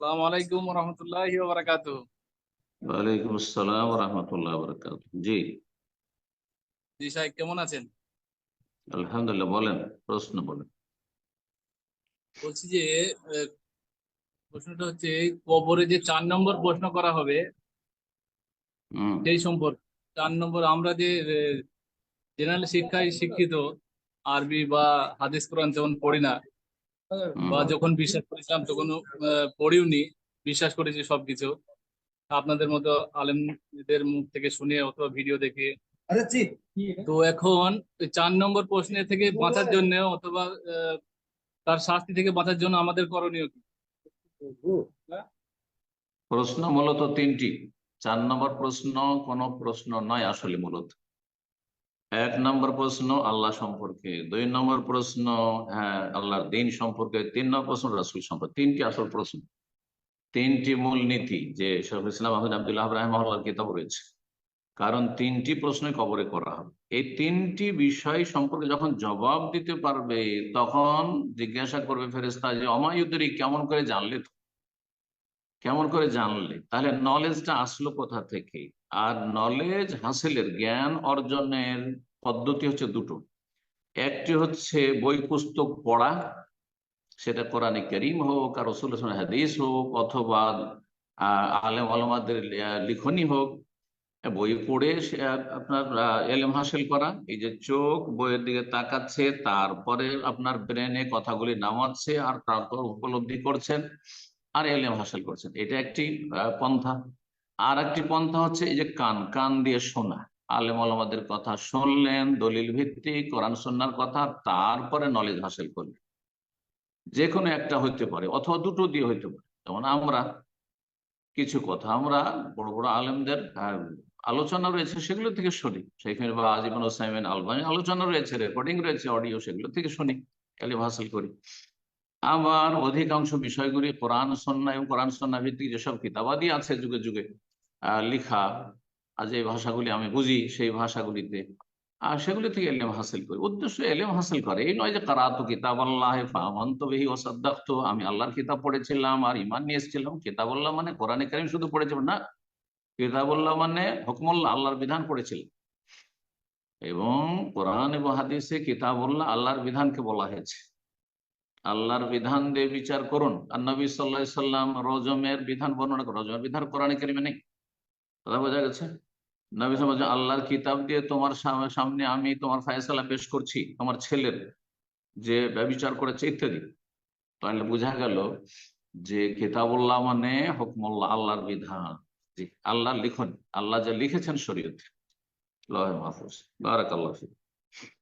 আসসালামু আলাইকুম রহমতুল্লাহি বারাকাত ওয়ালাইকুম আসসালাম রহমতুল্লাহ বরকাত জি জি সাহেব কেমন আছেন? আলহামদুলিল্লাহ বলেন প্রশ্ন বলেন। বলছি যে প্রশ্নটা হচ্ছে কবরে যে চার নম্বর প্রশ্ন করা হবে হুম, সেই সম্পর্কে। চার নম্বর আমরা যে জেনারেল শিক্ষায় শিক্ষিত আরবি বা হাদিস কোরআন যেমন পড়ি না বা যখন বিশ্বাস করেছিলাম তখন পড়িওনি বিশ্বাস করেছি সবকিছু। আপনাদের মতো আলেমদের মুখ থেকে শুনে অথবা ভিডিও দেখে। তো এখন চার নম্বর প্রশ্নের থেকে বাঁচার জন্য অথবা আহ, তার শাস্তি থেকে বাঁচার জন্য আমাদের করণীয় কি? প্রশ্ন মূলত তিনটি। চার নম্বর প্রশ্ন কোন প্রশ্ন নয় আসলে মূলত। এক নম্বর প্রশ্ন আল্লাহ সম্পর্কে, দুই নম্বর প্রশ্ন হ্যাঁ আল্লাহর দিন সম্পর্কে, তিন নম্বর প্রশ্ন রাসুল সম্পর্কে, তিনটি আসল প্রশ্ন। তিনটি মূল নীতি যে শরফ ইসলাম আহমদ আব্দুল্লাহ রাহমার কিতাব রয়েছে। কারণ তিনটি প্রশ্ন কবরে করা হবে। এই তিনটি বিষয় সম্পর্কে যখন জবাব দিতে পারবে, তখন জিজ্ঞাসা করবে ফেরেস্তা যে অমায়ুদ্দরি কেমন করে জানলে তো? কেমন করে জানলে? তাহলে নলেজটা আসলো কোথা থেকে? আর নলেজ হাসিলের, জ্ঞান অর্জনের পদ্ধতি হচ্ছে দুটো। একটি হচ্ছে বই পুস্তক পড়া, সেটা কোরআনে করিম হোক আর রসুল হাদিস হোক অথবা আলেম আলমাদের লিখনি হোক বই পড়ে আপনার এলেম হাসিল করা, এই যে চোখ বইয়ের দিকে তাকাচ্ছে, তারপরে আপনার ব্রেনে কথাগুলি নামাচ্ছে আর তারপর উপলব্ধি করছেন আর এলেম হাসিল করছেন। এটা একটি পন্থা। আর একটি পন্থা হচ্ছে এই যে কান কান দিয়ে শোনা। আলেম আলমাদের কথা শুনলেন, দলিল ভিত্তিক, কোরআন সন্ন্যার কথা, তারপরে নলেজ হাসিল করলেন। যে কোনো একটা হইতে পারে, অথবা দুটো দিয়ে হইতে পারে। যেমন আমরা, কিছু কথা আমরা বড় বড় আলেমদের আলোচনা রয়েছে সেগুলো থেকে শুনি। সেখানে বা আজিমান ওসাইমেন আলবানি আলোচনা রয়েছে রেকর্ডিং রয়েছে অডিও সেগুলো থেকে শুনি এলিম হাসিল করি। আবার অধিকাংশ বিষয়গুলি কোরআন, সন্না এবং কোরআন, সন্না ভিত্তিক যেসব কিতাবাদি আছে যুগে যুগে লিখা আর যে ভাষাগুলি আমি বুঝি, সেই ভাষাগুলিতে, আর সেগুলি থেকে এলেম হাসিল করি। উদ্দেশ্য এলেম হাসিল করে, এই নয় যে কারাত কিতাব আল্লাহ ফাহমন্ত বেহি ওসাদ্দাক্ত আমি আল্লাহর কিতাব পড়েছিলাম আর ইমান নিয়ে এসেছিলাম। কিতাব আল্লাহ মানে কোরআনে কারিম শুধু পড়েছিলাম না, কিতাবুল্লাহ মানে হুকমুল্লাহ, আল্লাহর বিধান পড়েছিলেন। এবং কোরআন এবং হাদিসে কিতাবুল্লাহ আল্লাহর বিধানকে বলা হয়েছে। আল্লাহর বিধান দিয়ে বিচার করুন। আর নবী সাল্লাহ সাল্লাম রজমের বিধান বর্ণনা রজমের বিধান কোরআন কারিমে নেই। কথা বোঝা গেছে? নবী সাল্লাম আল্লাহর কিতাব দিয়ে তোমার সাম- সামনে আমি তোমার ফায়সালা পেশ করছি, তোমার ছেলের যে ব্যবচার করেছে, ইত্যাদি। তাহলে বোঝা গেল যে কিতাবুল্লাহ মানে হকমুল্লাহ, আল্লাহর বিধান। জি, আল্লাহর লিখন, আল্লাহ যা লিখেছেন শরীয়তে। লহে মাহফুজ বারাকাল্লাহ ফিক।